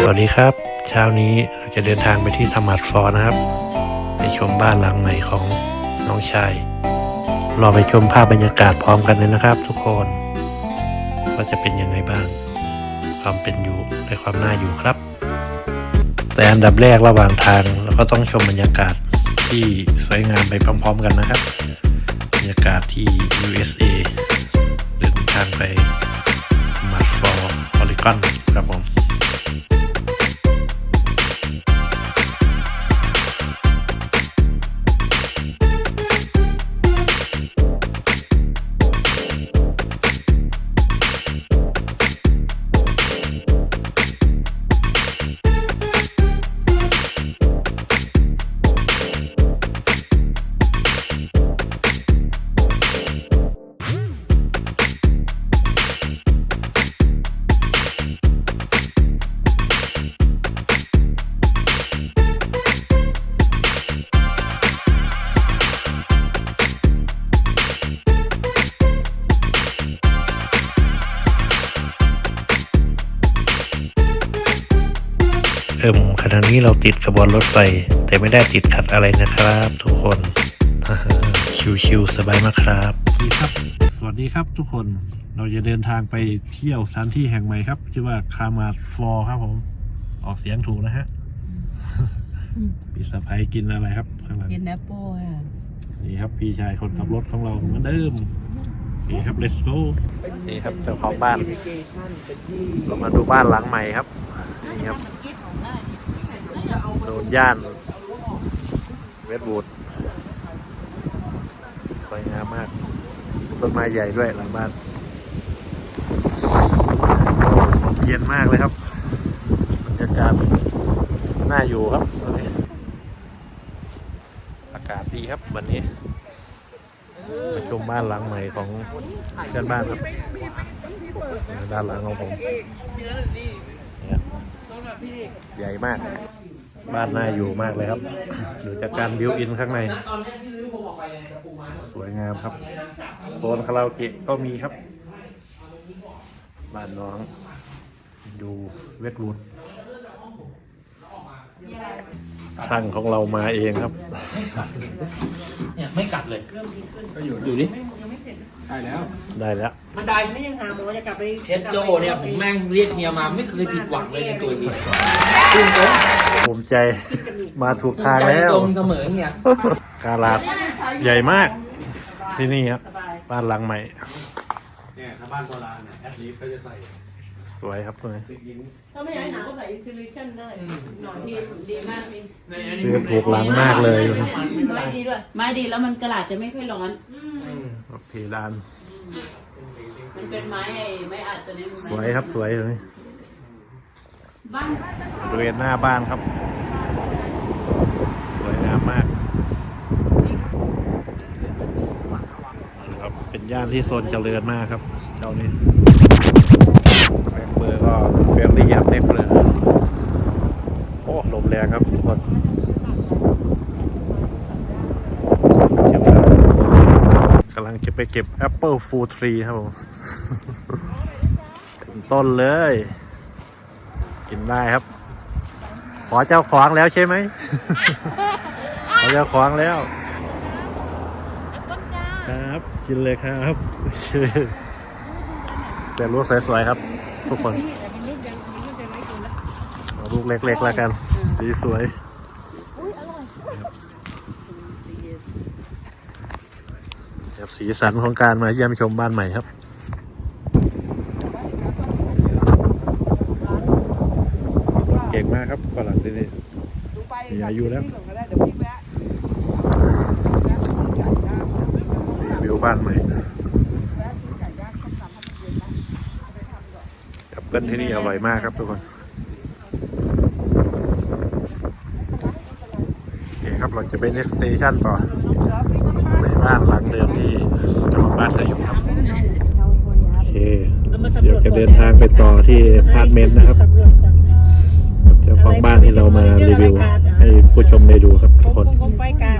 สวัสดีครับ เช้านี้เราจะเดินทางไปที่ธรรมัดฟอร์นะครับ ไปชมบ้านหลังใหม่ของน้องชายรอไปชมภาพบรรยากาศพร้อมกันเลยนะครับ ทุกคนว่าจะเป็นยังไงบ้าง ความเป็นอยู่และความน่าอยู่ครับ แต่อันดับแรกระหว่างทางเราก็ต้องชมบรรยากาศที่สวยงามไปพร้อม ๆ กันนะครับ บรรยากาศที่ USA ทางไปมาฟอร์ออริกอนครับผม เอิมขณะนี้เราติดขบวนรถไฟ แต่ไม่ได้ติดขัดอะไรนะครับ ทุกคนฮ่าฮ่าชิวๆสบายมากครับดีครับ สวัสดีครับทุกคนเราจะเดินทางไปเที่ยวสถานที่แห่งใหม่ครับชื่อว่าคามาดฟอร์ครับผม ออกเสียงถูกนะฮะพี่สะพ้ยกินอะไรครับข้างหลังกินแอปเปิ้ลค่ะนี่ครับพี่ชายคนขับรถของเราเหมือนเดิม นี่ครับ let's go นี่ครับเจ้าของบ้านเรามาดูบ้านหลังใหม่ครับ นี่ครับโดนย่านเวสบูดสวยงามมาก ต้นไม้ใหญ่ด้วยหลังบ้าน เย็นมากเลยครับบรรยากาศน่าอยู่ครับ อากาศดีครับวันนี้ ชมบ้านหลังใหม่ของเพื่อนบ้านครับด้านหลังของผมเนี่ยใหญ่มาก บ้านน่าอยู่มากเลยครับอยู่จากการบิวอินข้างใน สวยงามครับ โซนคาราโอเกะก็มีครับ บ้านน้องดูเวทวูดช่างของเรามาเองครับ เนี่ยไม่ กัดเลยก็อยู่ดูดิได้แล้ว มันได้ไม่ยังหาหมอจะกลับไปเชฟโจเนี่ยผมแม่งเรียกเฮียมาไม่เคยผิดหวังเลยในตัวเฮียจริงตรงภูมิใจมาถูกภูทางมิใจแล้ว ตรงเสมอเฮียกาลาดใหญ่มาก ที่นี่ครับบ้านหลังใหม่ เนี่ยถ้าบ้านโบราณเนี่ยแอดลีฟก็จะใส่ สวยครับเลยซิกอินถ้าไม่อยากให้หนาก็ใส่อินซูลิชันได้หน่อยที่ดีมากพี่ซื้อถูกหลังมากเลย ไม่ดีด้วยไม้ดีแล้วมันกระดาษจะไม่ค่อยร้อนเพดานมันเป็นไม้ไอ้ไม้อัดตัวนี้มันสวยครับสวยเลยบ้านบริเวณหน้าบ้านครับ สวยงามมากครับเป็นย่านที่โซนเจริญมากครับ เจ้านี้ แบงเบอร์ก็แบงรี่ยับเน็บเลยโอ้ลมแรงครับทุกคนเก็บแล้วกำลังจะไปเก็บแอปเปิลฟูทรีครับผมถึงต้นเลย กินได้ครับ ขอเจ้าของแล้วใช่ไหมขอเจ้าของแล้วครับ กินเลยครับโอเคแต่ลูกสวยๆครับ ทุกคนเอาลูกเล็กๆแล้วกัน สีสวยครับสีสันของการมาเยี่ยมชมบ้านใหม่ครับเก่งมากครับฝรั่งที่นี่มีอายุแล้วรีวิวบ้านใหม่กับ เพื่อนที่นี่อร่อยมากครับทุกคนโอเคครับเราจะไป next station ต่อในบ้านหลังเดิมที่เจ้าของบ้านเคยอยู่ครับโอเคเดี๋ยวจะเดินทางไปต่อที่พาร์ตเมนต์นะครับเจ้าของบ้านที่เรามารีวิว ให้ผู้ชมได้ดูครับทุกคนกลมไฟกา